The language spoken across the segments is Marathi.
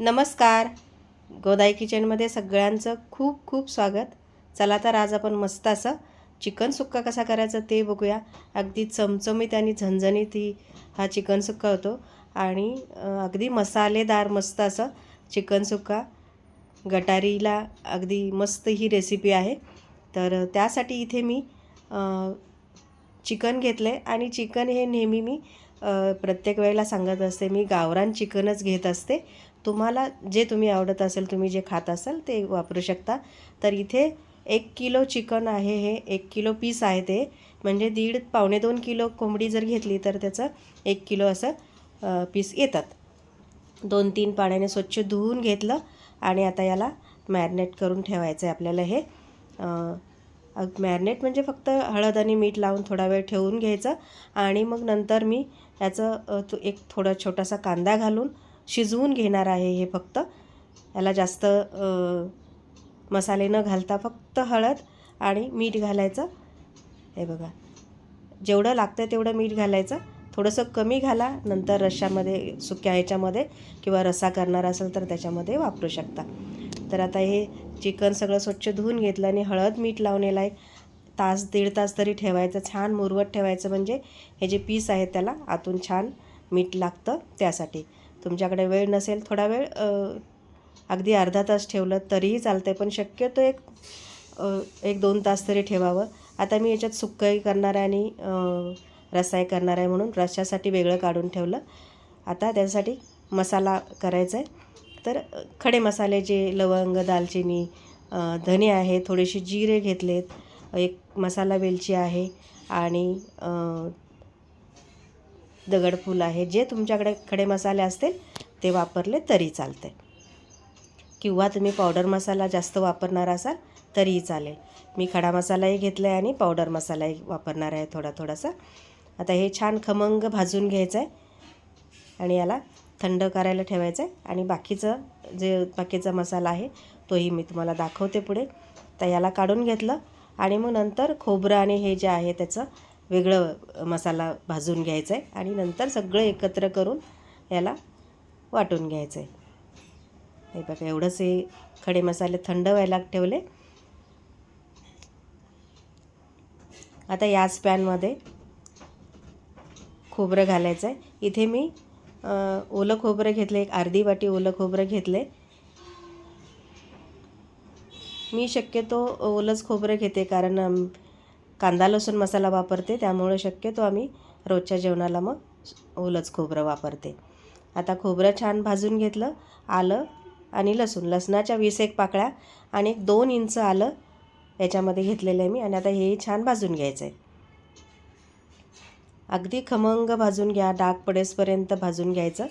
नमस्कार. गोदाई किचनमध्ये सगळ्यांचं खूप खूप स्वागत. चला तर आज आपण मस्त असं चिकन सुक्का कसा करायचा ते बघूया. अगदी चमचमीत आणि झणझणीत ही हा चिकन सुक्का होतो. आणि अगदी मसालेदार मस्त असं चिकन सुक्का. गटारीला अगदी मस्त ही रेसिपी आहे. तर त्यासाठी इथे मी चिकन घेतलं आहे आणि चिकन हे नेहमी मी प्रत्येक वेळेला सांगत असते. मी गावरान चिकनच घेत असते. तुम्हाला जे तुम्ही आवडत असेल तुम्ही जे खात असाल ते वापरू शकता. तर इथे एक किलो चिकन आहे हे एक किलो पीस आहे ते. म्हणजे दीड पावणे दोन किलो कोंबडी जर घेतली तर त्याचं एक किलो असं पीस येतात. दोन तीन पाण्याने स्वच्छ धुवून घेतलं आणि आता याला मॅरिनेट करून ठेवायचं आहे आपल्याला हे. मॅरिनेट म्हणजे फक्त हळद आणि मीठ लावून थोडा वेळ ठेवून घ्यायचं आणि मग नंतर मी याचं एक थोडा छोटासा कांदा घालून शिजवून घेणार आहे हे फक्त. याला जास्त मसाले न घालता फक्त हळद आणि मीठ घालायचं. हे बघा. जेवढं लागतं तेवढं मीठ घालायचं. थोडंसं कमी घाला नंतर रशामध्ये सुक्या ह्याच्यामध्ये किंवा रस्सा करणार असेल तर त्याच्यामध्ये वापरू शकता. तर आता हे चिकन सगळं स्वच्छ धुवून घेतलं आणि हळद मीठ लावलेलं आहे तास दीड तास तरी ठेवायचं. छान मुरवत ठेवायचं म्हणजे हे जे पीस आहेत त्याला आतून छान मीठ लागतं त्यासाठी. तुमच्याकडे वेळ नसेल थोडा वेळ अगदी अर्धा तास ठेवलं तरीही चालतं आहे पण शक्यतो एक एक दोन तास तरी ठेवावं. आता मी याच्यात सुक्कही करणार आहे आणि अ, करणार आहे म्हणून रशासाठी वेगळं काढून ठेवलं. आता त्यासाठी मसाला करायचा आहे तर खडे मसाले जे लवंग दालचिनी धने आहे थोडेसे जिरे घेतलेत एक मसाला वेलची आहे आणि दगडफूल आहे. जे तुमच्याकडे खडे मसाले असतील ते वापरले तरी चालते किंवा तुम्ही पावडर मसाला जास्त वापरणार असाल तरीही चालेल. मी खडा मसालाही घेतला आहे आणि पावडर मसालाही वापरणार आहे थोडा थोडासा. आता हे छान खमंग भाजून घ्यायचं आहे आणि याला थंड करायला ठेवायचं आहे आणि बाकीचं जे बाकीचा मसाला आहे तोही मी तुम्हाला दाखवते पुढे. तर याला काढून घेतलं. आणि मग नंतर खोबरं आणि हे जे आहे त्याचं वेगळं मसाला भाजून घ्यायचा आहे आणि नंतर सगळं एकत्र करून याला वाटून घ्यायचं आहे हे बघा एवढंच हे खडे मसाले थंड व्हायला ठेवले. आता याच पॅनमध्ये खोबरं घालायचं आहे इथे मी ओलं खोबरं घेतलं एक अर्धी वाटी ओलं खोबरं घेतले. मी शक्यतो ओलंच खोबरं घेते कारण कांदा लसूण मसाला वापरते त्यामुळे शक्यतो आम्ही रोजच्या जेवणाला मग ओलंच खोबरं वापरते. आता खोबरं छान भाजून घेतलं आलं आणि लसूण. लसणाच्या वीस एक पाकळ्या आणि एक दोन इंच आलं याच्यामध्ये घेतलेलं आहे मी आणि आता हे छान भाजून घ्यायचं आहे. अगदी खमंग भाजून घ्या डाग पडेसपर्यंत भाजून घ्यायचं.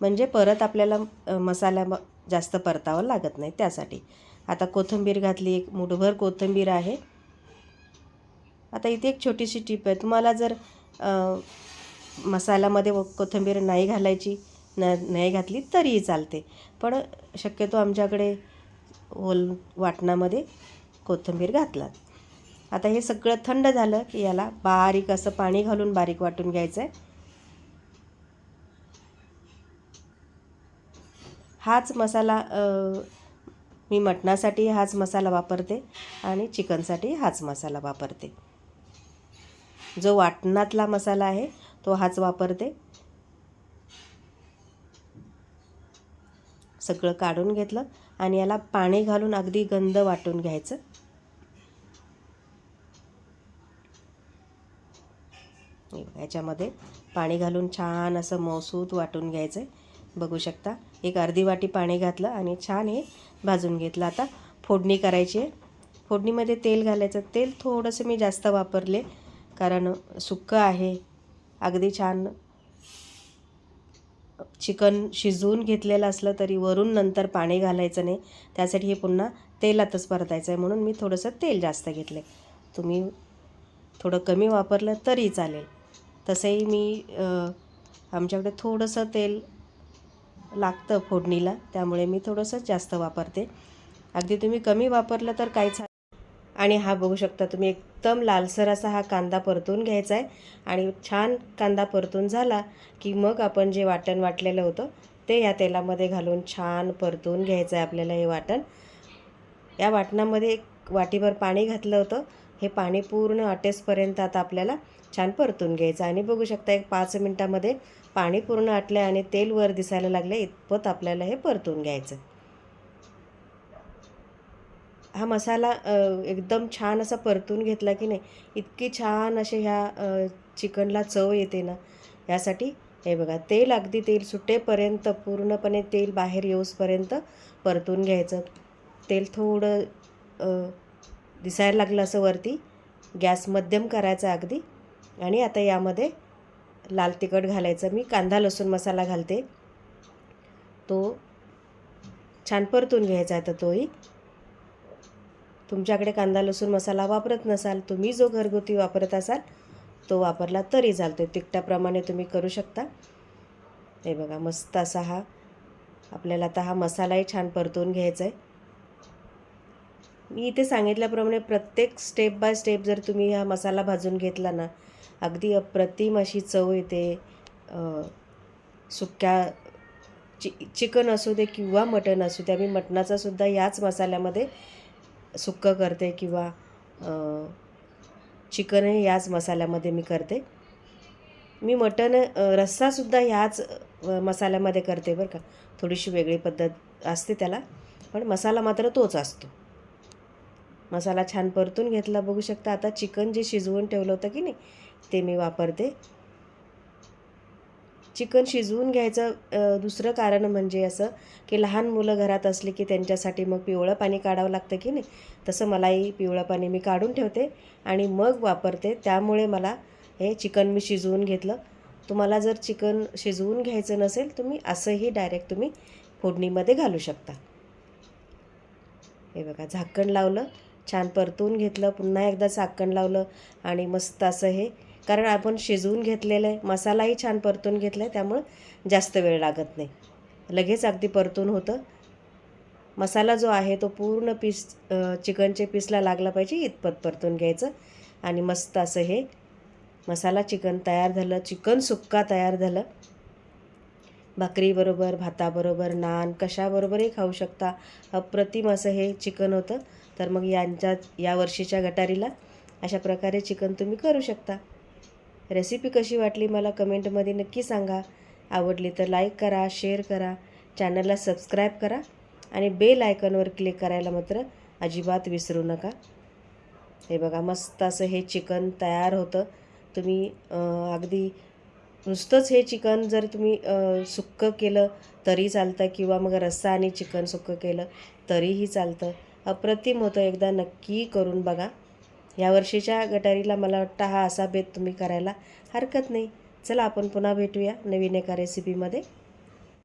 म्हणजे परत आपल्याला मसाल्या मसाला जास्त परतावं लागत नाही त्यासाठी. आता कोथिंबीर घातली एक मुठभर कोथिंबीर आहे. आता इथे एक छोटीशी टीप आहे. तुम्हाला जर मसाल्यामध्ये व कोथिंबीर नाही घालायची न नाही घातली तरीही चालते. पण शक्यतो आमच्याकडे ओल वाटणामध्ये कोथिंबीर घातलात. आता हे सगळं थंड झालं की याला बारीक असं पाणी घालून बारीक वाटून घ्यायचं आहे हाच मसाला मी मटणासाठी हाच मसाला वापरते आणि चिकनसाठी हाच मसाला वापरते. जो वाटणातला मसाला आहे तो हाच वापरते. सगळं काढून घेतलं आणि याला पाणी घालून अगदी गंध वाटून घ्यायचं. याच्यामध्ये पाणी घालून छान असं मौसूत वाटून घ्यायचं बघू शकता एक अर्धी वाटी पाणी घातलं आणि छान हे भाजून घेतलं. आता फोडणी करायची आहे. फोडणीमध्ये तेल घालायचं. तेल थोडंसं मी जास्त वापरले. कारण सुक्कं आहे. अगदी छान. चिकन शिजवून घेतलेलं असलं तरी वरून नंतर पाणी घालायचं नाही. त्यासाठी हे पुन्हा तेलातच परतायचं आहे म्हणून मी थोडंसं तेल जास्त घेतलं तुम्ही थोडं कमी वापरलं तरी चालेल. तसंही मी आमच्याकडे थोडंसं तेल लागतं फोडणीला त्यामुळे मी थोडंसं जास्त वापरते. अगदी तुम्ही कमी वापरलं तर काहीच आणि हा बघू शकता तुम्ही एकदम लालसर असा हा कांदा परतून घ्यायचा आहे आणि छान कांदा परतून झाला की मग आपण जे वाटण वाटलेलं होतं ते या तेलामध्ये घालून छान परतून घ्यायचं आहे आपल्याला हे वाटण. या वाटणामध्ये एक वाटीभर पाणी घातलं होतं. हे पाणी पूर्ण अटेसपर्यंत आता आपल्याला छान परतून घ्यायचं आणि बघू शकता एक पाच मिनटामध्ये पाणी पूर्ण आटलं आणि तेल वर दिसायला लागलं इतपत आपल्याला हे परतून घ्यायचं हा मसाला एकदम छान असा परतून घेतला की नाही इतकी छान असे ह्या चिकनला चव येते ना यासाठी. हे बघा तेल अगदी तेल सुटेपर्यंत पूर्णपणे तेल बाहेर येऊसपर्यंत परतून घ्यायचं. तेल थोडं दिसायला लागलं असं वरती गॅस मध्यम करायचा अगदी. आणि आता यामध्ये लाल तिखट घालायचं. मी कांदा लसूण मसाला घालते. तो छान परतून घ्यायचा आता तोही. तुमच्याकडे कांदा लसूण मसाला वापरत नसाल तुम्ही जो घरगुती वापरत असाल तो वापरला तरी चालतो तिखटाप्रमाणे तुम्ही करू शकता. हे बघा मस्त असा हा आपल्याला आता हा मसालाही छान परतून घ्यायचा आहे मी इथे सांगितल्याप्रमाणे प्रत्येक स्टेप बाय स्टेप जर तुम्ही हा मसाला भाजून घेतला ना अगदी अप्रतिम अशी चव येते. सुक्या चि चिकन असू दे किंवा मटण असू दे आम्ही मटणाचासुद्धा याच मसाल्यामध्ये सुक्कं करते किंवा चिकनही याच मसाल्यामध्ये मी करते. मी मटण रस्सासुद्धा ह्याच मसाल्यामध्ये करते बरं का. थोडीशी वेगळी पद्धत असते त्याला पण मसाला मात्र तोच असतो. मसाला छान परतून घेतला. बघू शकता आता चिकन जे शिजवून ठेवलं होतं की नाही ते मी वापरते. चिकन शिजवून घ्यायचं दुसरं कारण म्हणजे असं की लहान मुलं घरात असली की त्यांच्यासाठी मग पिवळं पाणी काढावं लागतं की नाही? तसं मलाही पिवळं पाणी मी काढून ठेवते आणि मग वापरते. त्यामुळे मला हे चिकन मी शिजवून घेतलं. तुम्हाला जर चिकन शिजवून घ्यायचं नसेल तुम्ही असंही डायरेक्ट तुम्ही फोडणीमध्ये घालू शकता. हे बघा झाकण लावलं छान परतून घेतलं पुन्हा एकदा झाकण लावलं आणि मस्त असं हे कारण आपण शिजवून घेतलेलं आहे. मसालाही छान परतून घेतला आहे त्यामुळं जास्त वेळ लागत नाही. लगेच अगदी परतून होतं. मसाला जो आहे तो पूर्ण पीस चिकनचे पीसला लागला पाहिजे इतपत परतून घ्यायचं. आणि मस्त असं हे मसाला चिकन तयार झालं चिकन सुक्का तयार झालं. भाकरीबरोबर भाताबरोबर नान कशाबरोबरही खाऊ शकता. अप्रतिम असं हे चिकन होतं. तर मग यांच्या या वर्षीच्या गटारीला अशा प्रकारे चिकन तुम्ही करू शकता. रेसिपी कशी वाटली मला कमेंटमध्ये नक्की सांगा. आवडली तर लाईक करा शेअर करा चॅनलला सबस्क्राईब करा आणि बेल आयकॉनवर क्लिक करायला मात्र अजिबात विसरू नका. हे बघा मस्त असं हे चिकन तयार होतं. तुम्ही अगदी नुसतंच हे चिकन जर तुम्ही सुक्कं केलं तरी चालतं किंवा मग रस्सा आणि चिकन सुक्कं केलं तरीही चालतं. अप्रतिम होतं एकदा नक्की करून बघा. या वर्षीच्या गटारीला मला वाटतं हा असा भेद तुम्ही करायला हरकत नाही. चला आपण पुन्हा भेटूया नवीन एका रेसिपीमध्ये